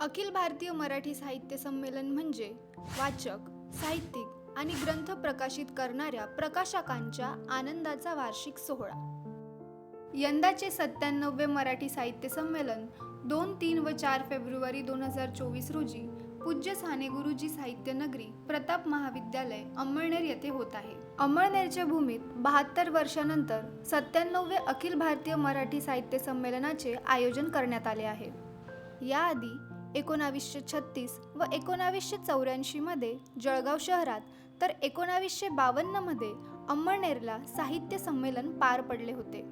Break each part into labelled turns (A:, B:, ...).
A: अखिल भारतीय मराठी साहित्य संमेलन म्हणजे वाचक साहित्यिक आणि ग्रंथ प्रकाशित करणाऱ्या प्रकाशकांच्या आनंदाचा वार्षिक सोहळा. यंदाचे सत्त्याण्णववे मराठी साहित्य संमेलन दोन तीन व चार फेब्रुवारी दोन हजार चोवीस रोजी पूज्य साने गुरुजी साहित्य नगरी प्रताप महाविद्यालय अंमळनेर येथे होत आहे. अंमळनेरच्या भूमीत बहात्तर वर्षानंतर सत्त्याण्णववे अखिल भारतीय मराठी साहित्य संमेलनाचे आयोजन करण्यात आले आहे. याआधी एकोणावीसशे छत्तीस व एकोणावीसशे चौऱ्याऐंशीमध्ये जळगाव शहरात तर एकोणावीसशे बावन्नमध्ये अंमळनेरला साहित्य संमेलन पार पडले होते.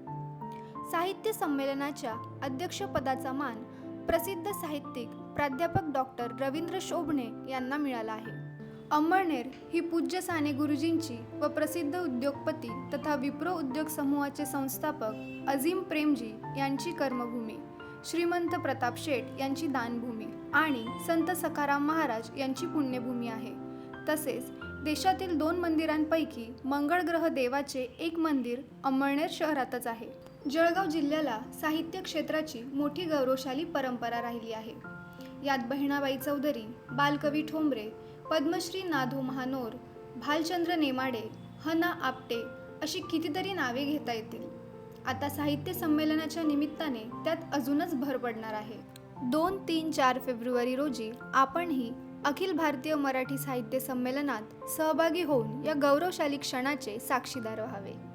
A: साहित्य संमेलनाच्या अध्यक्षपदाचा मान प्रसिद्ध साहित्यिक प्राध्यापक डॉक्टर रवींद्र शोभणे यांना मिळाला आहे. अंमळनेर ही पूज्य साने गुरुजींची व प्रसिद्ध उद्योगपती तथा विप्रो उद्योग समूहाचे संस्थापक अझीम प्रेमजी यांची कर्मभूमी. श्रीमंत प्रताप शेठ यांची दानभूमी आणि संत सखाराम महाराज यांची पुण्यभूमी आहे. तसेच देशातील दोन मंदिरांपैकी मंगळग्रह देवाचे एक मंदिर अंमळनेर शहरातच आहे. जळगाव जिल्ह्याला साहित्य क्षेत्राची मोठी गौरवशाली परंपरा राहिली आहे. यात बहिणाबाई चौधरी बालकवी ठोंबरे पद्मश्री नाधो महानोर भालचंद्र नेमाडे हना आपटे अशी कितीतरी नावे घेता येतील. आता साहित्य संमेलनाच्या निमित्ताने त्यात अजूनच भर पडणार आहे. दोन तीन चार फेब्रुवारी रोजी आपणही अखिल भारतीय मराठी साहित्य संमेलनात सहभागी होऊन या गौरवशाली क्षणाचे साक्षीदार व्हावे.